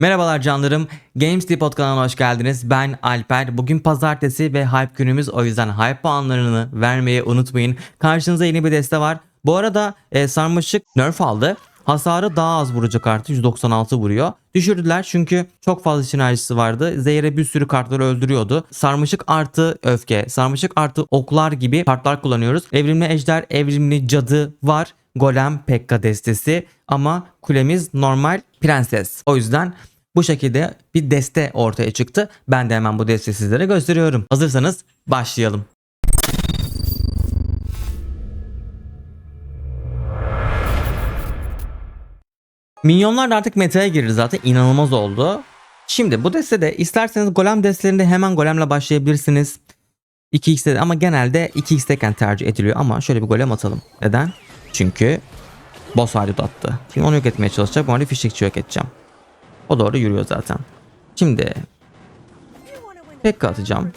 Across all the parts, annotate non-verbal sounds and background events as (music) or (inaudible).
Merhabalar canlarım. Games Depot kanalına hoş geldiniz. Ben Alper. Bugün pazartesi ve hype günümüz. O yüzden hype puanlarını vermeyi unutmayın. Karşınızda yeni bir deste var. Bu arada e, sarmaşık nerf aldı. Hasarı daha az vuracak artık 196 vuruyor. Düşürdüler çünkü çok fazla sinerjisi vardı. Zehir'e bir sürü kartları öldürüyordu. Sarmaşık artı öfke, sarmaşık artı oklar gibi kartlar kullanıyoruz. Evrimli ejder, evrimli cadı var. Golem Pekka destesi ama kulemiz normal prenses. O yüzden bu şekilde bir deste ortaya çıktı. Ben de hemen bu desteği sizlere gösteriyorum. Hazırsanız başlayalım. Minyonlar da artık meta'ya girdi zaten inanılmaz oldu. Şimdi bu destede isterseniz golem destelerinde hemen golemle başlayabilirsiniz. 2x'de ama genelde 2x'teyken tercih ediliyor ama şöyle bir golem atalım. Neden? Çünkü boss haydut attı. Şimdi onu yok etmeye çalışacak. Bu arada fişekçi yok edeceğim. O doğru yürüyor zaten. Şimdi Pekka atacağım.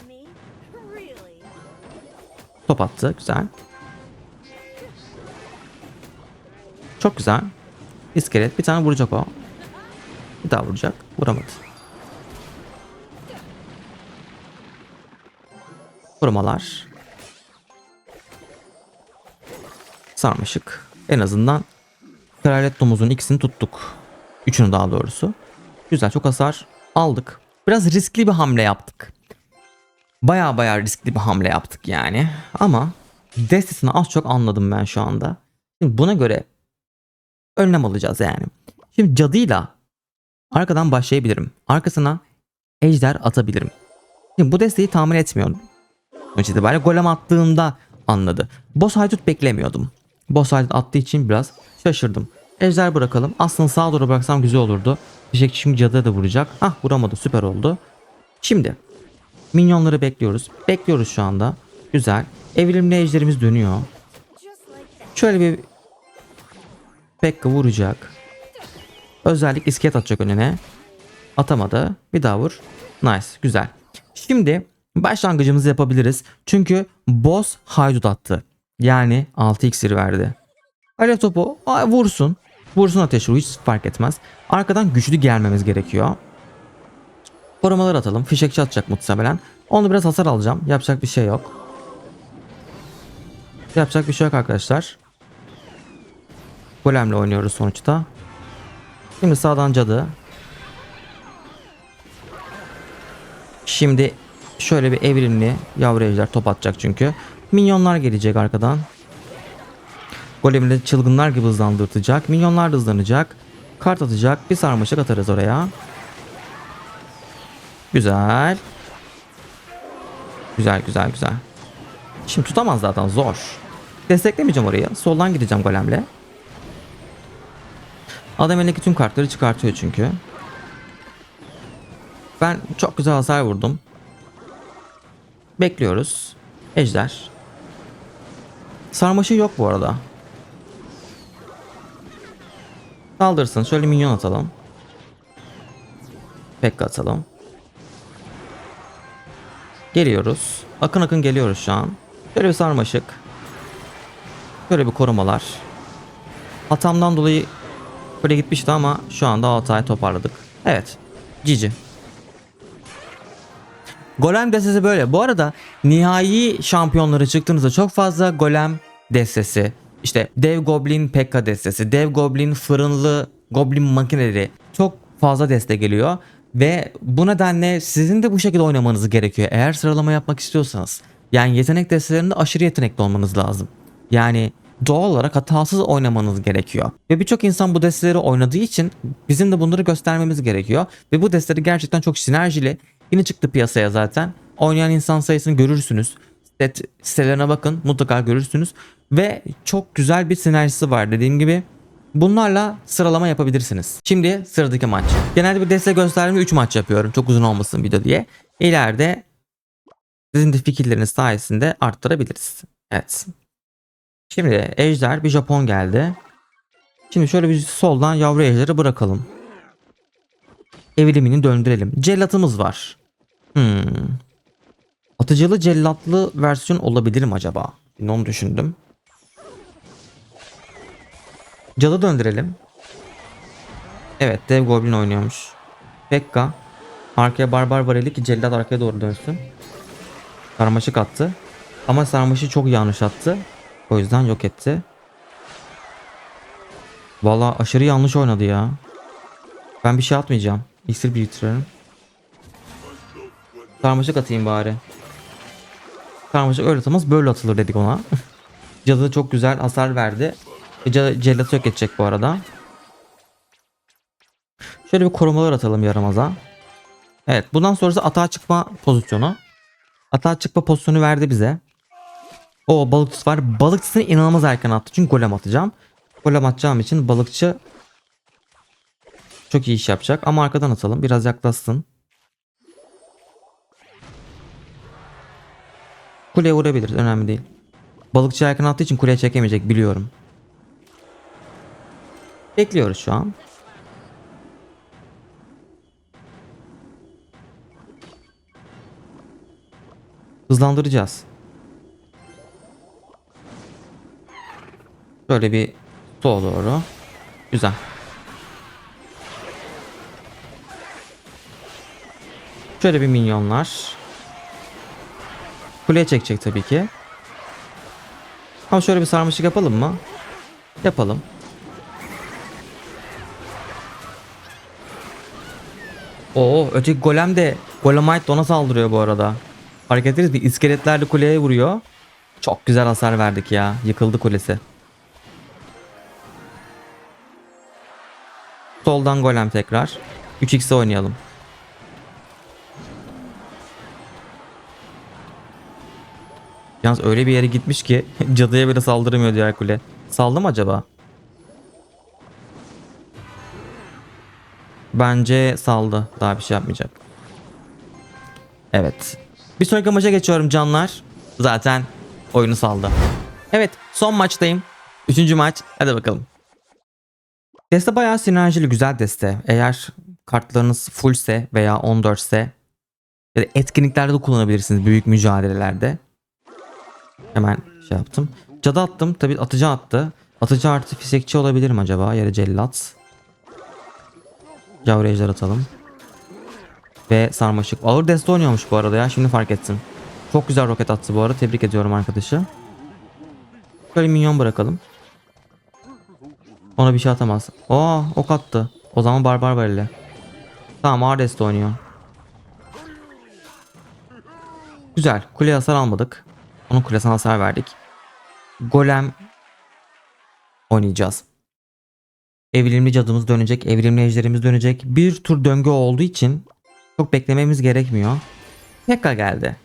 Top attı. Güzel. Çok güzel. İskelet. Bir tane vuracak o. Bir daha vuracak. Vuramadı. Vurmalar. Sarmaşık. En azından Kraliyet domuzun ikisini tuttuk. Üçünü daha doğrusu. Güzel çok hasar aldık. Biraz riskli bir hamle yaptık. Baya baya riskli bir hamle yaptık yani. Ama destesini az çok anladım ben şu anda. Şimdi buna göre önlem alacağız yani. Şimdi cadıyla arkadan başlayabilirim. Arkasına ejder atabilirim. Şimdi bu desteği tahmin etmiyorum. Sonuç itibariyle golem attığında anladı. Boss haydut beklemiyordum. Boss haydut attığı için biraz şaşırdım. Ejder bırakalım. Aslında sağa doğru bıraksam güzel olurdu. Fişekçi şimdi cadıya da vuracak. Ah vuramadı süper oldu. Şimdi minyonları bekliyoruz. Bekliyoruz şu anda. Güzel. Evrimli ejderimiz dönüyor. Şöyle bir Pekka vuracak. Özellik iskelet atacak önüne. Atamadı. Bir daha vur. Nice. Güzel. Şimdi başlangıcımızı yapabiliriz. Çünkü boss haydut attı. Yani 6 iksir verdi. Alev topu vursun. Vursun ateş ruhu hiç fark etmez. Arkadan güçlü gelmemiz gerekiyor. Korumalar atalım. Fişekçi atacak muhtemelen. Onu biraz hasar alacağım. Yapacak bir şey yok. Yapacak bir şey yok arkadaşlar. Golemle oynuyoruz sonuçta. Şimdi sağdan cadı. Şimdi şöyle bir evrimli yavru ejder top atacak çünkü. Minyonlar gelecek arkadan. Golemini çılgınlar gibi hızlandırtacak. Minyonlar da hızlanacak. Kart atacak. Bir sarmaşık atarız oraya. Güzel. Güzel güzel güzel. Şimdi tutamaz zaten zor. Desteklemeyeceğim orayı. Soldan gideceğim golemle. Adam elindeki tüm kartları çıkartıyor çünkü. Ben çok güzel hasar vurdum. Bekliyoruz. Ejder. Sarmaşı yok bu arada. Saldırsın. Şöyle minyon atalım. Pekka atalım. Geliyoruz. Akın akın geliyoruz şu an. Şöyle bir sarmaşık. Şöyle bir korumalar. Hatamdan dolayı böyle gitmişti ama şu anda hatayı toparladık. Evet. Cici. Golem destesi böyle. Bu arada nihai şampiyonları çıktığınızda çok fazla golem destesi, işte dev goblin pekka destesi, dev goblin fırınlı goblin makineleri çok fazla deste geliyor. Ve bu nedenle sizin de bu şekilde oynamanız gerekiyor. Eğer sıralama yapmak istiyorsanız. Yani yetenek destelerinde aşırı yetenekli olmanız lazım. Yani doğal olarak hatasız oynamanız gerekiyor. Ve birçok insan bu desteleri oynadığı için bizim de bunları göstermemiz gerekiyor. Ve bu desteleri gerçekten çok sinerjili. Yeni çıktı piyasaya zaten. Oynayan insan sayısını görürsünüz. Stet sitelerine bakın mutlaka görürsünüz. Ve çok güzel bir sinerjisi var dediğim gibi. Bunlarla sıralama yapabilirsiniz. Şimdi sıradaki maç. Genelde bir deste gösterdiğimde 3 maç yapıyorum. Çok uzun olmasın video diye. İleride sizin de fikirleriniz sayesinde arttırabiliriz. Evet. Şimdi ejder bir Japon geldi. Şimdi şöyle bir soldan yavru ejderi bırakalım. Evrimini döndürelim. Cellatımız var. Hmm. Atıcılı cellatlı versiyon olabilir mi acaba? Şimdi onu düşündüm. Cadı döndürelim. Evet dev goblin oynuyormuş. Pekka. Arkaya barbar vareli ki cellat arkaya doğru dönsün. Sarmaşık attı. Ama sarmaşı çok yanlış attı. O yüzden yok etti. Valla aşırı yanlış oynadı ya. Ben bir şey atmayacağım. İksir biriktiriyorum. Sarmaşık atayım bari. Sarmaşık öyle atılmaz böyle atılır dedik ona. (laughs) Cadı çok güzel hasar verdi. Ve ca- cellatı yok edecek bu arada. Şöyle bir korumalar atalım yaramaza. Evet bundan sonrası atağa çıkma pozisyonu. Atağa çıkma pozisyonu verdi bize. O balıkçısı var. Balıkçısını inanılmaz erken attı. Çünkü golem atacağım. Golem atacağım için balıkçı çok iyi iş yapacak. Ama arkadan atalım. Biraz yaklaşsın. Kuleye vurabiliriz. Önemli değil. Balıkçı erken attığı için kuleye çekemeyecek biliyorum. Bekliyoruz şu an. Hızlandıracağız. Şöyle bir sola doğru. Güzel. Şöyle bir minyonlar. Kuleye çekecek tabii ki. Ama şöyle bir sarmaşık yapalım mı? Yapalım. Oo, öteki golem de Golemite ona saldırıyor bu arada. Fark ettiniz mi? İskeletlerle kuleye vuruyor. Çok güzel hasar verdik ya. Yıkıldı kulesi. Soldan golem tekrar. 3x'e oynayalım. Yalnız öyle bir yere gitmiş ki (laughs) cadıya bile saldıramıyor diğer kule. Saldı mı acaba? Bence saldı. Daha bir şey yapmayacak. Evet. Bir sonraki maça geçiyorum canlar. Zaten oyunu saldı. Evet son maçtayım. Üçüncü maç. Hadi bakalım. Deste bayağı sinerjili güzel deste. Eğer kartlarınız fullse veya 14 ise ya da etkinliklerde de kullanabilirsiniz büyük mücadelelerde. Hemen şey yaptım. Cadı attım. Tabi atıcı attı. Atıcı artı fizikçi olabilir mi acaba? Yere cellat. Yavru ejder atalım. Ve sarmaşık. Ağır deste oynuyormuş bu arada ya. Şimdi fark ettim. Çok güzel roket attı bu arada. Tebrik ediyorum arkadaşı. Şöyle minyon bırakalım. Ona bir şey atamaz. Aa ok attı. O zaman barbar barille. Tamam ağır deste oynuyor. Güzel. Kuleye hasar almadık. Onun kulesine hasar verdik. Golem oynayacağız. Evrimli cadımız dönecek. Evrimli ejderimiz dönecek. Bir tur döngü olduğu için çok beklememiz gerekmiyor. Tekrar geldi.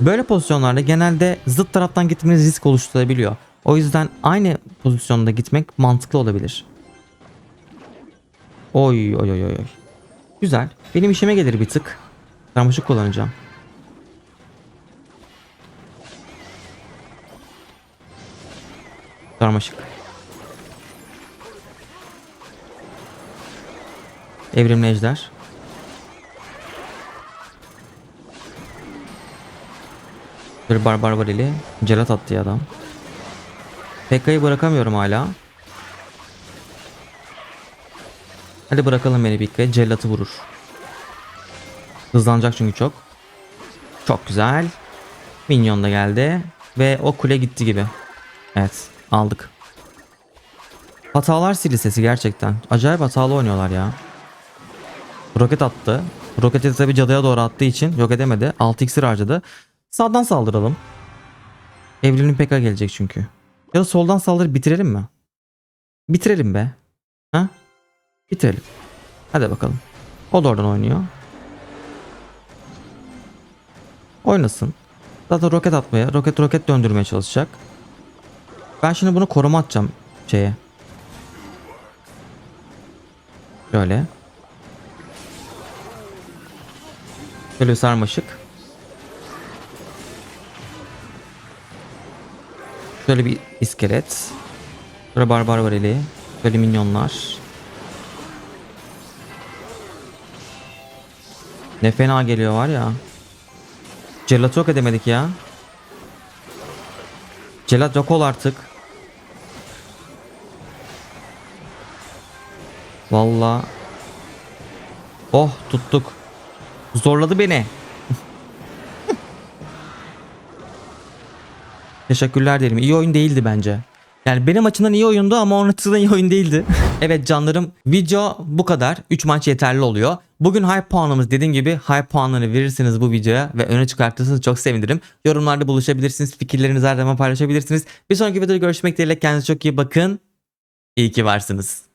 Böyle pozisyonlarda genelde zıt taraftan gitmeniz risk oluşturabiliyor. O yüzden aynı pozisyonda gitmek mantıklı olabilir. Oy oy oy oy. Güzel. Benim işime gelir bir tık. Sarmaşık kullanacağım. Sarmaşık. Evrimli ejder. Bir barbar var eli. Celat attı adam. Pekka'yı bırakamıyorum hala. Hadi bırakalım beni Pekka'ya. Cellatı vurur. Hızlanacak çünkü çok. Çok güzel. Minyon da geldi. Ve o kule gitti gibi. Evet aldık. Hatalar silsesi gerçekten. Acayip hatalı oynuyorlar ya. Roket attı. Roketi tabi cadıya doğru attığı için yok edemedi. 6 iksir harcadı. Sağdan saldıralım. Evrenin PK gelecek çünkü. Ya da soldan saldırı bitirelim mi? Bitirelim be. Ha? Bitirelim. Hadi bakalım. O da oradan oynuyor. Oynasın. Zaten roket atmaya, roket roket döndürmeye çalışacak. Ben şimdi bunu koruma atacağım şeye. Şöyle. Şöyle sarmaşık. Şöyle bir iskelet. Şöyle barbar vareli. Şöyle minyonlar. Ne fena geliyor var ya. Celat yok edemedik ya. Celat yok ol artık. Valla. Oh tuttuk. Zorladı beni. (laughs) Teşekkürler derim. İyi oyun değildi bence. Yani benim açımdan iyi oyundu ama onun açısından iyi oyun değildi. (laughs) evet canlarım video bu kadar. 3 maç yeterli oluyor. Bugün hype puanımız dediğim gibi hype puanlarını verirsiniz bu videoya ve öne çıkartırsanız çok sevinirim. Yorumlarda buluşabilirsiniz. Fikirlerinizi her zaman paylaşabilirsiniz. Bir sonraki videoda görüşmek dileğiyle kendinize çok iyi bakın. İyi ki varsınız.